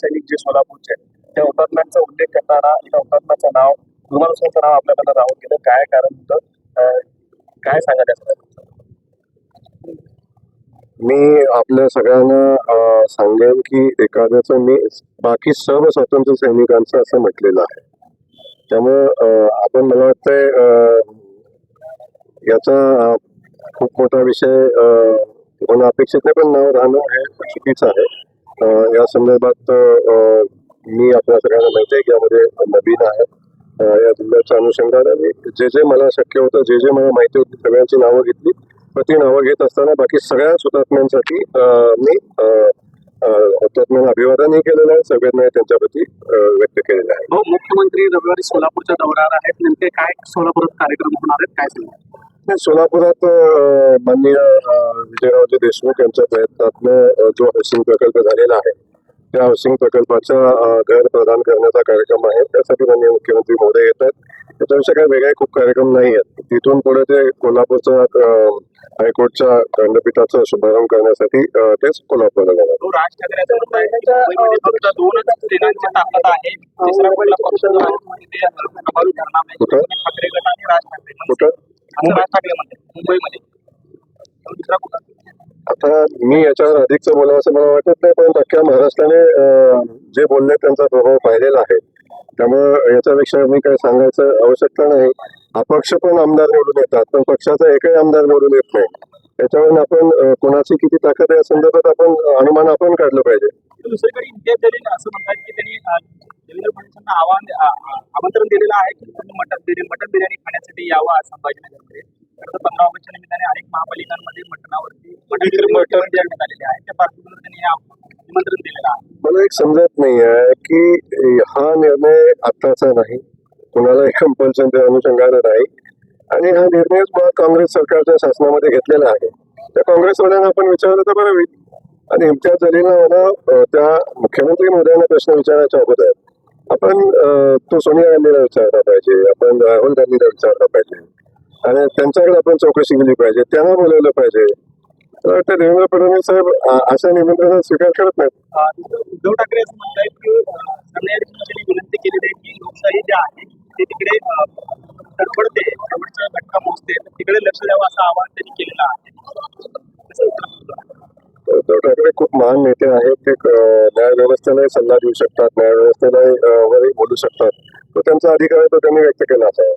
सैनिक जे सोलापूरचे त्या हुतात्म्यांचा उल्लेख करताना एका हुतात्म्याचं नाव गुरुमानस्वामीचं नाव आपल्याकडनं राहून गेलं काय कारण होतं? काय सांगायचं मी आपल्या सगळ्यांना सांगेन की एखाद्याचं मी बाकी सर्व स्वातंत्र्य सैनिकांचं असं म्हटलेलं आहे. त्यामुळे आपण मला वाटतंय याचा खूप मोठा विषय होणं अपेक्षित नाही पण नाव राहणं हे चुकीचं आहे. या संदर्भात मी आपल्या सगळ्यांना माहिती आहे की यामध्ये नवीन आहे. या जिल्ह्याच्या अनुषंगाने जे जे मला शक्य होतं जे जे मला माहिती होती सगळ्यांची नावं घेतली. पण ती नावं घेत असताना बाकी सगळ्याच हुतात्म्यांसाठी मी हुतात्म्यांना अभिवादनही केलेलं आहे. सगळ्यांना त्यांच्याप्रती व्यक्त केलेलं आहे. हो मुख्यमंत्री रविवारी सोलापूरच्या दौऱ्यावर आहेत. नेमके काय सोलापूरात कार्यक्रम होणार आहेत काय सांगा नाही, सोलापुरात माननीय विजयरावजी देशमुख यांच्या प्रयत्नातनं जो हाऊसिंग प्रकल्प झालेला आहे त्या हाऊसिंग प्रकल्पाच्या अ, घर प्रदान करण्याचा कार्यक्रम आहे. त्यासाठी माननीय मुख्यमंत्री महोदय येत आहेत त्याच्याविषयी काही वेगळे खूप कार्यक्रम नाही आहेत. तिथून पुढे ते कोल्हापूरच्या अ, हायकोर्टच्या खंडपीठाचा शुभारंभ करण्यासाठी तेच कोल्हापूरला जाणार. तो राज ठाकरेंचा मुंबईमध्ये फक्त दोनच सेनांची ताकद आहे. तिसरा कुठला पक्ष जो आहे तो तिथे प्रभावी ठरणार नाही. कुठं? ठाकरे गट आणि राज ठाकरे कुठं असं राज ठाकरे म्हणते मुंबईमध्ये दुसरा कुठला आता मी याच्यावर अधिकचं बोलावं असं मला वाटत नाही पण अख्ख्या महाराष्ट्राने जे बोलले त्यांचा प्रभाव पाहिलेला आहे. त्यामुळे याच्यापेक्षा मी काही सांगायचं आवश्यकता नाही. अपक्ष पण आमदार निवडून येतात पण पक्षाचा एकही आमदार निवडून येत नाही. त्याच्यावरून आपण कोणाची किती ताकद आहे या संदर्भात आपण अनुमान आपण काढलं पाहिजे. दुसरीकडे इम्तियाज जलील असं म्हणतात की त्यांनी देवेंद्र फडणवीसांना आव्हान आमंत्रण दिलेलं आहे की तुम्ही मटन बिर्याणी मटन बिर्याणी खाण्यासाठी यावं संभाजीनगरमध्ये तर पंधरा ऑगस्टच्या निमित्ताने अनेक महापालिकांमध्ये मटणावरती मटन मटन देण्यात आलेले आहे. त्या पार्श्वभूमीवर त्यांनी आमंत्रण दिलेलं आहे. मला एक समजत नाही आहे की हा निर्णय आत्ताचा नाही. कुणालाही कंपल्शन अनुषंगानं नाही. आणि हा निर्णय काँग्रेस सरकारच्या शासनामध्ये घेतलेला आहे. त्या काँग्रेसवाल्यांना आपण विचारलं तर बरं होईल. आणि इम्तियाज जलीलला मला त्या मुख्यमंत्री मोदयांना प्रश्न विचारायच्या अगोदर आपण तो सोनिया गांधीला विचारला पाहिजे. आपण राहुल गांधीला विचारला पाहिजे. आणि त्यांच्याकडे आपण चौकशी केली पाहिजे त्यांना बोलवलं पाहिजे. मला वाटतं देवेंद्र फडणवीस साहेब अशा निमंत्रणाचा स्वीकार करत नाहीत. उद्धव ठाकरे असं म्हणतायत की सरन्यायाधीशांना विनंती केलेली आहे की लोकशाही जी आहे ती तिकडे तडफडते तडफडचा घटका मोजते तर तिकडे लक्ष द्यावं असं आवाहन त्यांनी केलेलं आहे? उद्धव ठाकरे खूप महान नेते आहेत ते न्यायव्यवस्थेलाही सल्ला देऊ शकतात न्यायव्यवस्थेलाही अं, वरही बोलू शकतात. तो त्यांचा अधिकार आहे तो त्यांनी व्यक्त केला असावा